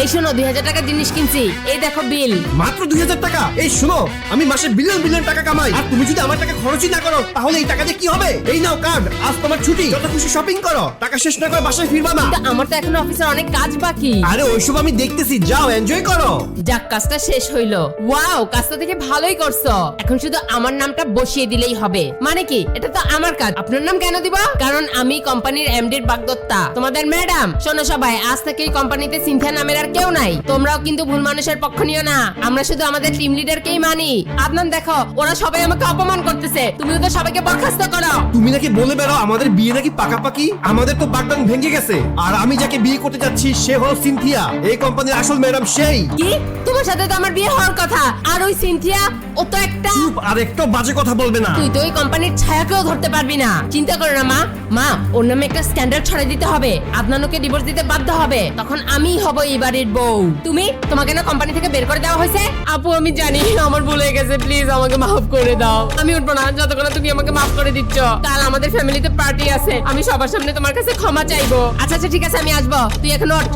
এই শোনো দুই হাজার টাকার জিনিস কিনছি। এই দেখো বিল। মাত্র দুই হাজার টাকা? এই শোনো আমি মাসে বিলিয়ন বিলিয়ন টাকা কামাই। আর তুমি যদি আমার টাকা খরচই না করো তাহলে এই টাকা দিয়ে কি হবে? এই নাও কার্ড আজ তোমার ছুটি। যত খুশি শপিং করো টাকা শেষ না করে বাসায় ফিরবা না। তা আমার তো এখন অফিসের অনেক কাজ বাকি। আরে ওইসব আমি দেখতেছি যাও এনজয় করো। যাক কাজটা শেষ হইল। ওয়াও কাজটা থেকে ভালোই করছ। এখন শুধু আমার নামটা বসিয়ে দিলেই হবে। মানে কি? এটা তো আমার কাজ। আপনার নাম কেন দিব? কারণ আমি কোম্পানির এমডির বাগদত্তা। তোমাদের ম্যাডাম শোনো সবাই আজ থেকে এই কোম্পানিতে সিনথিয়া নামের আর কেউ নাই। তোমরাও কিন্তু ভুল মানুষের পক্ষ নিও না। আমরা শুধু আমাদের টিম লিডারকেই মানি। আদনান দেখো ওরা সবাই আমাকে অপমান করতেছে। তুমি ওদের সবাইকে বরখাস্ত করো। তুমি নাকি বলে বেড়াও আমাদের বিয়ে নাকি পাকাপাকি? আমাদের তো বাগদান ভেঙে গেছে। আর আমি যাকে বিয়ে করতে যাচ্ছি সে হলো সিনথিয়া। এই কোম্পানির আসল ম্যাডাম সেই। কি? তোমার সাথে তো আমার বিয়ে হওয়ার কথা। আর ওই সিনথিয়া ও তো একটা চুপ আর একটু বাজে কথা বলবে না। তুই তো ওই কোম্পানির ছায়াকেও ধরতে পারবি না। চিন্তা করো না মা। মা ওর নামে একটা স্ট্যান্ডার্ড ছড়াই দিতে হবে। আদনানুকে ডিভোর্স দিতে বাধ্য হবে। তখন আমি হব এই বাড়ির বউ। তুমি তোমাকে না কোম্পানি থেকে বের করে দেওয়া হয়েছে? আপু আমি জানি আমার ভুলে হয়ে গেছে প্লিজ আমাকে মাফ করে দাও। আমি উঠবো না যতক্ষণ তুমি আমাকে মাফ করে দিচ্ছ। কাল আমাদের ফ্যামিলিতে পার্টি আছে আমি সবার সামনে তোমার কাছে ক্ষমা চাইব। আচ্ছা আচ্ছা ঠিক আছে আমি আসব। তুই এখন ওঠ।